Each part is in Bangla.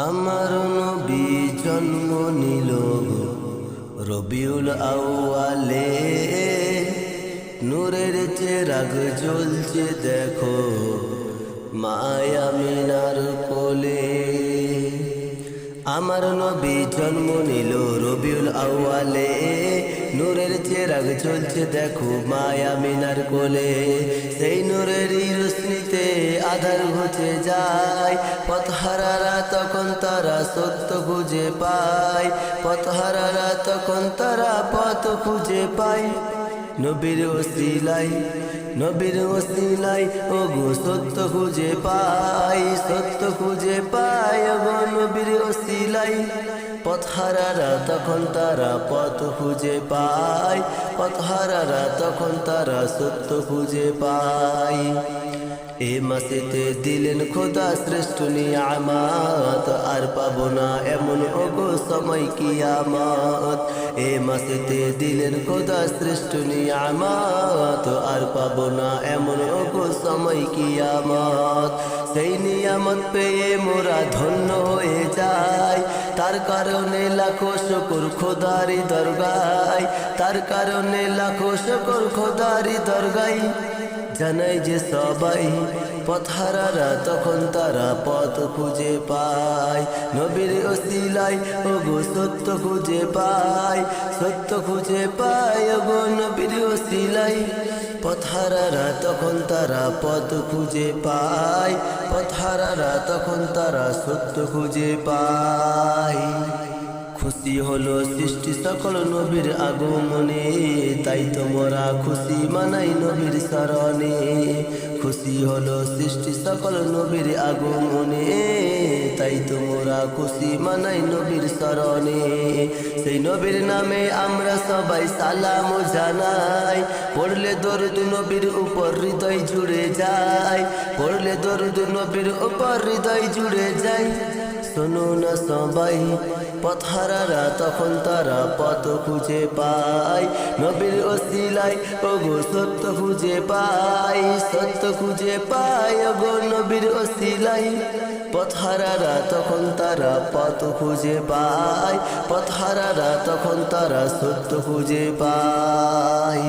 আমার নবী জন্ম নিল রবিউল আউয়ালে। নূরের চেরাগ জ্বলছে দেখো মায়ামিনার কোলে। আমার নবী জন্ম নিল রবিউল আউয়ালে। নূরের চেরাগ চলছে, দেখো মায়া মিনার কোলে। সেই নূরের রশ্মিতে আধার ঘুচে যায়। পথহারারা তখন তারা সত্য খুঁজে পায়। পথহারারা তখন তারা পথ খুঁজে পায়। নবীর ওসিলাই নবীর ওসিলাই ও গো সত্য খুঁজে পাই সত্য খুঁজে পাই নবীর ওসিলাই। পথহারারা তখন তারা পথ খুঁজে পায়। পথহারারা তখন তারা সত্য খুঁজে পায়। এ মাসেতে দিলেন খোদা শ্রেষ্ঠ নিয়ামত। আর পাবো না এমন ওগো সময় কিয়ামত। এ মাসেতে দিলেন খোদা শ্রেষ্ঠ নিয়ামত। আর পাবো না এমন ওগো সময় কিয়ামত। সেই নিয়ামত পেয়ে মোরা ধন্য হয়ে যায় তার কারণে লাখো শকুর খোদারি দরগায়। তার কারণে লাখো শকুর খোদারি দরগাই জানাই যে সবাই পথহারারা তখন তারা পথ খুঁজে পায়। নবীর ওসিলাই ওগো সত্য খুঁজে পায়। সত্য খুঁজে পায় ওগো নবীর ওসিলাই পথহারারা তখন তারা পদ খুঁজে পায়। পথারারা তখন তারা সত্য খুঁজে পায়। খুশি হলো সৃষ্টি সকল নবীর আগমনে। তাই তোমরা খুশি মানাই নবীর শরণে খুশি হলো সৃষ্টি সকল নবীর আগমনে। তাই তোমরা খুশি মানাই নবীর শরণে সেই নবীর নামে আমরা সবাই সালাম জানাই। পড়লে দরুদ নবীর উপর হৃদয় জুড়ে যায়। পড়লে দরুদ নবীর উপর হৃদয় জুড়ে যায়। শোনো না সবাই। পথহারারা তখন তারা পথ খুঁজে পায়। নবীর ওসিলাই ওগো সত্য খুঁজে পায়, সত্য খুঁজে পায় ওগো নবীর ওসিলাই পথহারারা তখন তারা পথ খুঁজে পায়, পথহারারা তখন তারা সত্য খুঁজে পায়।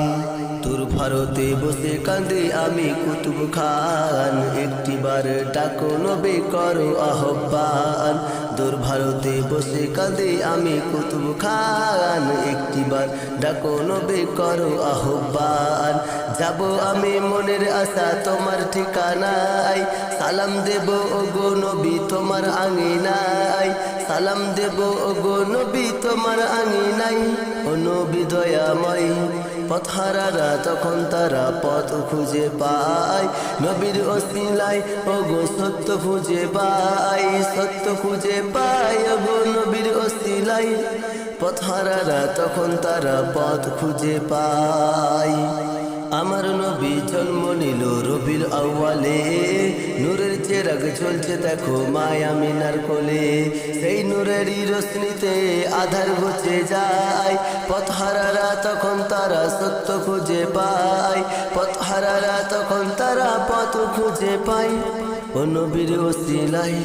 তোর ভারতে বসে কাঁদে আমি কুতুব খান। একটিবার ডাকো নবে, করো আহ্বান। দূর ভারতে বসে কাঁদে আমি কুতুব খান। একটিবার ডাকো নবে, করো আহ্বান। যাব আমি মনের আশা, তোমার ঠিকানায়। সালাম দেব ও গো নবী, তোমার আঙিনায়। সালাম দেব ও গো নবী, তোমার আঙিনাই ও নবী দয়াময় পথহারারা তখন তারা পথ খুঁজে পায়। নবীর অসিলাই ও গো সত্য খুঁজে পায়, সত্য খুঁজে পায় ও গো নবীর অসিলাই পথহারারা তখন তারা পথ খুঁজে পায়। আমার নবী জন্ম নিল রবির আউয়ালে। নূরের চেরাগ চলছে দেখো মায়া মিনার কোলে। সেই নূরেরই রশ্মিতে আধার ঘুচে যায়। পথহারারা তখন তারা সত্য খুঁজে পায়। পথহারারা তখন তারা পথ খুঁজে পায়। ও নবীর ওসিলাই